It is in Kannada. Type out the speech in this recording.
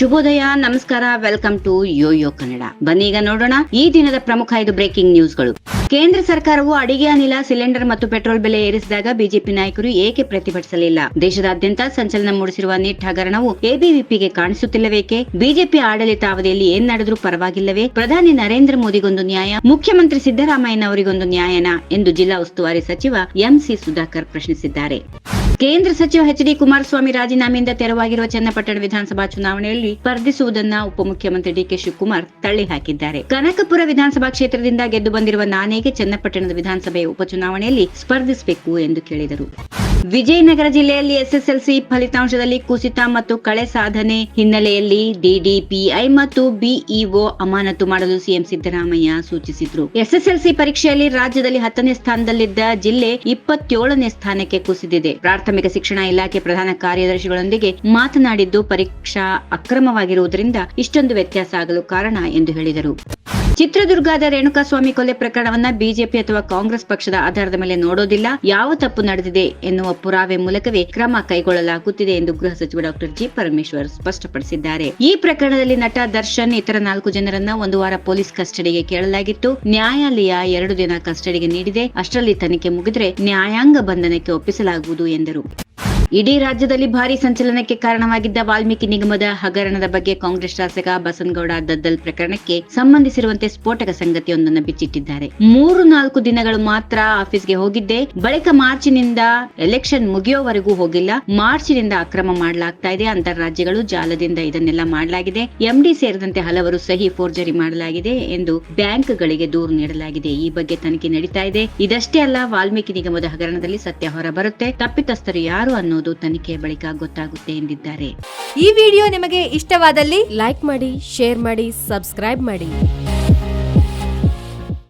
ಶುಭೋದಯ, ನಮಸ್ಕಾರ, ವೆಲ್ಕಮ್ ಟು ಯೋಯೋ ಕನ್ನಡ. ಬನ್ನಿ ಈಗ ನೋಡೋಣ ಈ ದಿನದ ಪ್ರಮುಖ ಐದು ಬ್ರೇಕಿಂಗ್ ನ್ಯೂಸ್ಗಳು. ಕೇಂದ್ರ ಸರ್ಕಾರವು ಅಡಿಗೆ, ಅನಿಲ, ಸಿಲಿಂಡರ್ ಮತ್ತು ಪೆಟ್ರೋಲ್ ಬೆಲೆ ಏರಿಸಿದಾಗ ಬಿಜೆಪಿ ನಾಯಕರು ಏಕೆ ಪ್ರತಿಭಟಿಸಲಿಲ್ಲ? ದೇಶದಾದ್ಯಂತ ಸಂಚಲನ ಮೂಡಿಸಿರುವ ನೀಟ್ ಹಗರಣವು ಎಬಿವಿಪಿಗೆ ಕಾಣಿಸುತ್ತಿಲ್ಲವೇಕೆ? ಬಿಜೆಪಿ ಆಡಳಿತ ಅವಧಿಯಲ್ಲಿ ಏನ್ ನಡೆದರೂ ಪರವಾಗಿಲ್ಲವೇ? ಪ್ರಧಾನಿ ನರೇಂದ್ರ ಮೋದಿಗೊಂದು ನ್ಯಾಯ, ಮುಖ್ಯಮಂತ್ರಿ ಸಿದ್ದರಾಮಯ್ಯನವರಿಗೊಂದು ನ್ಯಾಯನ? ಎಂದು ಜಿಲ್ಲಾ ಉಸ್ತುವಾರಿ ಸಚಿವ ಎಂಸಿ ಸುಧಾಕರ್ ಪ್ರಶ್ನಿಸಿದ್ದಾರೆ. ಕೇಂದ್ರ ಸಚಿವ ಎಚ್ ಡಿ ಕುಮಾರಸ್ವಾಮಿ ರಾಜೀನಾಮೆಯಿಂದ ತೆರವಾಗಿರುವ ಚನ್ನಪಟ್ಟಣ ವಿಧಾನಸಭಾ ಚುನಾವಣೆಯಲ್ಲಿ ಸ್ಪರ್ಧಿಸುವುದನ್ನ ಉಪಮುಖ್ಯಮಂತ್ರಿ ಡಿಕೆ ಶಿವಕುಮಾರ್ ತಳ್ಳಿ ಹಾಕಿದ್ದಾರೆ. ಕನಕಪುರ ವಿಧಾನಸಭಾ ಕ್ಷೇತ್ರದಿಂದ ಗೆದ್ದು ಬಂದಿರುವ ನಾನೇಗೆ ಚನ್ನಪಟ್ಟಣದ ವಿಧಾನಸಭೆಯ ಉಪಚುನಾವಣೆಯಲ್ಲಿ ಸ್ಪರ್ಧಿಸಬೇಕು ಎಂದು ಕೇಳಿದರು. ವಿಜಯನಗರ ಜಿಲ್ಲೆಯಲ್ಲಿ ಎಸ್ಎಸ್ಎಲ್ಸಿ ಫಲಿತಾಂಶದಲ್ಲಿ ಕುಸಿತ ಮತ್ತು ಕಳೆ ಸಾಧನೆ ಹಿನ್ನೆಲೆಯಲ್ಲಿ ಡಿಡಿಪಿಐ ಮತ್ತು ಬಿಇಒ ಅಮಾನತು ಮಾಡಲು ಸಿಎಂ ಸಿದ್ದರಾಮಯ್ಯ ಸೂಚಿಸಿದ್ರು. ಎಸ್ಎಸ್ಎಲ್ಸಿ ಪರೀಕ್ಷೆಯಲ್ಲಿ ರಾಜ್ಯದಲ್ಲಿ ಹತ್ತನೇ ಸ್ಥಾನದಲ್ಲಿದ್ದ ಜಿಲ್ಲೆ ಇಪ್ಪತ್ತೇಳನೇ ಸ್ಥಾನಕ್ಕೆ ಕುಸಿದಿದೆ. ಪ್ರಾಥಮಿಕ ಶಿಕ್ಷಣ ಇಲಾಖೆ ಪ್ರಧಾನ ಕಾರ್ಯದರ್ಶಿಗಳೊಂದಿಗೆ ಮಾತನಾಡಿದ್ದು, ಪರೀಕ್ಷಾ ಅಕ್ರಮವಾಗಿರುವುದರಿಂದ ಇಷ್ಟೊಂದು ವ್ಯತ್ಯಾಸ ಆಗಲು ಕಾರಣ ಎಂದು ಹೇಳಿದರು. ಚಿತ್ರದುರ್ಗದ ರೇಣುಕಾಸ್ವಾಮಿ ಕೊಲೆ ಪ್ರಕರಣವನ್ನ ಬಿಜೆಪಿ ಅಥವಾ ಕಾಂಗ್ರೆಸ್ ಪಕ್ಷದ ಆಧಾರದ ಮೇಲೆ ನೋಡೋದಿಲ್ಲ. ಯಾವ ತಪ್ಪು ನಡೆದಿದೆ ಎನ್ನುವ ಪುರಾವೆ ಮೂಲಕವೇ ಕ್ರಮ ಕೈಗೊಳ್ಳಲಾಗುತ್ತಿದೆ ಎಂದು ಗೃಹ ಸಚಿವ ಡಾಕ್ಟರ್ ಜಿ ಪರಮೇಶ್ವರ್ ಸ್ಪಷ್ಟಪಡಿಸಿದ್ದಾರೆ. ಈ ಪ್ರಕರಣದಲ್ಲಿ ನಟ ದರ್ಶನ್ ಇತರ ನಾಲ್ಕು ಜನರನ್ನ ಒಂದು ವಾರ ಪೊಲೀಸ್ ಕಸ್ಟಡಿಗೆ ಕೇಳಲಾಗಿತ್ತು. ನ್ಯಾಯಾಲಯ ಎರಡು ದಿನ ಕಸ್ಟಡಿಗೆ ನೀಡಿದೆ. ಅಷ್ಟರಲ್ಲಿ ತನಿಖೆ ಮುಗಿದ್ರೆ ನ್ಯಾಯಾಂಗ ಬಂಧನಕ್ಕೆ ಒಪ್ಪಿಸಲಾಗುವುದು ಎಂದರು. ಇಡೀ ರಾಜ್ಯದಲ್ಲಿ ಭಾರಿ ಸಂಚಲನಕ್ಕೆ ಕಾರಣವಾಗಿದ್ದ ವಾಲ್ಮೀಕಿ ನಿಗಮದ ಹಗರಣದ ಬಗ್ಗೆ ಕಾಂಗ್ರೆಸ್ ಶಾಸಕ ಬಸನಗೌಡ ದದ್ದಲ್ ಪ್ರಕರಣಕ್ಕೆ ಸಂಬಂಧಿಸಿರುವಂತೆ ಸ್ಫೋಟಕ ಸಂಗತಿಯೊಂದನ್ನು ಬಿಚ್ಚಿಟ್ಟಿದ್ದಾರೆ. ಮೂರು ನಾಲ್ಕು ದಿನಗಳು ಮಾತ್ರ ಆಫೀಸ್ಗೆ ಹೋಗಿದ್ದೆ. ಬಳಿಕ ಮಾರ್ಚಿನಿಂದ ಎಲೆಕ್ಷನ್ ಮುಗಿಯೋವರೆಗೂ ಹೋಗಿಲ್ಲ. ಮಾರ್ಚಿನಿಂದ ಅಕ್ರಮ ಮಾಡಲಾಗ್ತಾ ಇದೆ. ಅಂತಾರಾಜ್ಯಗಳು ಜಾಲದಿಂದ ಇದನ್ನೆಲ್ಲ ಮಾಡಲಾಗಿದೆ. ಎಂಡಿ ಸೇರಿದಂತೆ ಹಲವರು ಸಹಿ ಫೋರ್ಜರಿ ಮಾಡಲಾಗಿದೆ ಎಂದು ಬ್ಯಾಂಕ್ಗಳಿಗೆ ದೂರು ನೀಡಲಾಗಿದೆ. ಈ ಬಗ್ಗೆ ತನಿಖೆ ನಡೀತಾ ಇದೆ. ಇದಷ್ಟೇ ಅಲ್ಲ, ವಾಲ್ಮೀಕಿ ನಿಗಮದ ಹಗರಣದಲ್ಲಿ ಸತ್ಯ ಹೊರಬರುತ್ತೆ. ತಪ್ಪಿತಸ್ಥರು ಯಾರು ಅನ್ನೋದು ತನಿಖೆಯ ಬಳಿಕ ಗೊತ್ತಾಗುತ್ತೆ ಎಂದಿದ್ದಾರೆ. ಈ ವಿಡಿಯೋ ನಿಮಗೆ ಇಷ್ಟವಾದಲ್ಲಿ ಲೈಕ್ ಮಾಡಿ, ಶೇರ್ ಮಾಡಿ, ಸಬ್ಸ್ಕ್ರೈಬ್ ಮಾಡಿ.